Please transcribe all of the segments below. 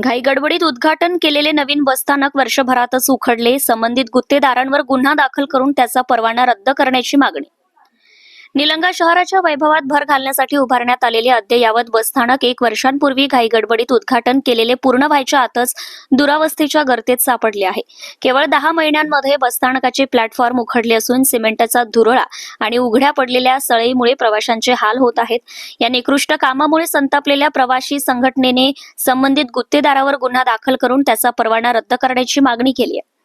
घाई गडबडीत उद्घाटन केलेले नवीन बसस्थानक वर्षभरातच उखडले. संबंधित गुत्तेदारांवर गुन्हा दाखल करून त्याचा परवाना रद्द करण्याची मागणी. निलंगा शहराच्या वैभवात भर घालण्यासाठी उभारण्यात आलेले अद्ययावत बसस्थानक एक वर्षांपूर्वी घाई गडबडीत उद्घाटन केलेले पूर्ण व्हायच्या आतच दुरावस्थेच्या गर्तेत सापडले आहे. केवळ दहा महिन्यांमध्ये बसस्थानकाचे प्लॅटफॉर्म उखडले असून सिमेंटचा धुरळा आणि उघड्या पडलेल्या सळईमुळे प्रवाशांचे हाल होत आहेत. या निकृष्ट कामामुळे संतापलेल्या प्रवाशी संघटनेने संबंधित गुत्तेदारावर गुन्हा दाखल करून त्याचा परवाना रद्द करण्याची मागणी केली आहे.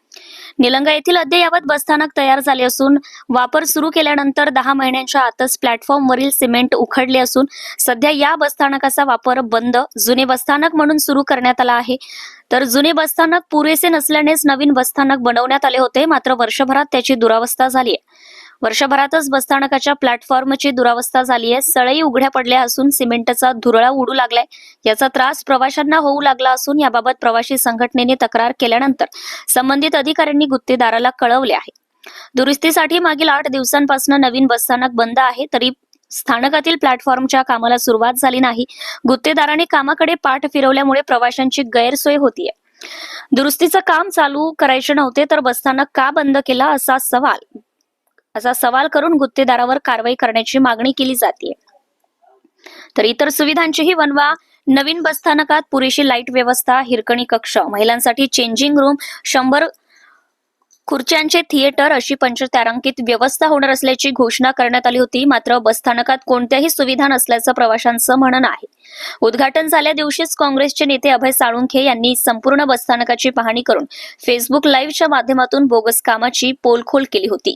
निलंगा येथील अद्ययावत बसस्थानक तयार झाले असून वापर सुरू केल्यानंतर दहा महिन्यांच्या आतच प्लॅटफॉर्मवरील सिमेंट उखडले असून सध्या या बसस्थानकाचा वापर बंद जुने बसस्थानक म्हणून सुरू करण्यात आला आहे. तर जुने बसस्थानक पुरेसे नसल्यानेच नवीन बसस्थानक बनवण्यात आले होते. मात्र वर्षभरात त्याची दुरावस्था झाली आहे. वर्षभरातच बसस्थानकाच्या प्लॅटफॉर्मची दुरावस्था झाली आहे. सळई उघड्या पडल्या असून सिमेंटचा धुरळा उडू लागलाय. याचा त्रास प्रवाशांना होऊ लागला असून याबाबत प्रवाशी संघटनेने तक्रार केल्यानंतर संबंधित अधिकाऱ्यांनी गुत्तेदाराला कळवले आहे. दुरुस्तीसाठी मागील आठ दिवसांपासून नवीन बसस्थानक बंद आहे. तरी स्थानकातील प्लॅटफॉर्मच्या कामाला सुरुवात झाली नाही. गुत्तेदारांनी कामाकडे पाठ फिरवल्यामुळे प्रवाशांची गैरसोय होतीये. दुरुस्तीचं काम चालू करायचे नव्हते तर बसस्थानक का बंद केला असा सवाल. असा सवाल करून गुत्तेदारावर कारवाई करण्याची मागणी केली जाते. तर इतर सुविधांचीही बनवा नवीन बसस्थानकात पुरेशी लाइट व्यवस्था हिरकणी कक्ष महिलांसाठी चेंजिंग रूम शंभर खुर्च्यांचे थिएटर अशी पंचतारांकित व्यवस्था होणार असल्याची घोषणा करण्यात आली होती. मात्र बसस्थानकात कोणत्याही सुविधा नसल्याचं प्रवाशांचं म्हणणं आहे. उद्घाटन झाल्या दिवशीच काँग्रेसचे नेते अभय साळुंखे यांनी संपूर्ण बसस्थानकाची पाहणी करून फेसबुक लाईव्हच्या माध्यमातून बोगस कामाची पोलखोल केली होती.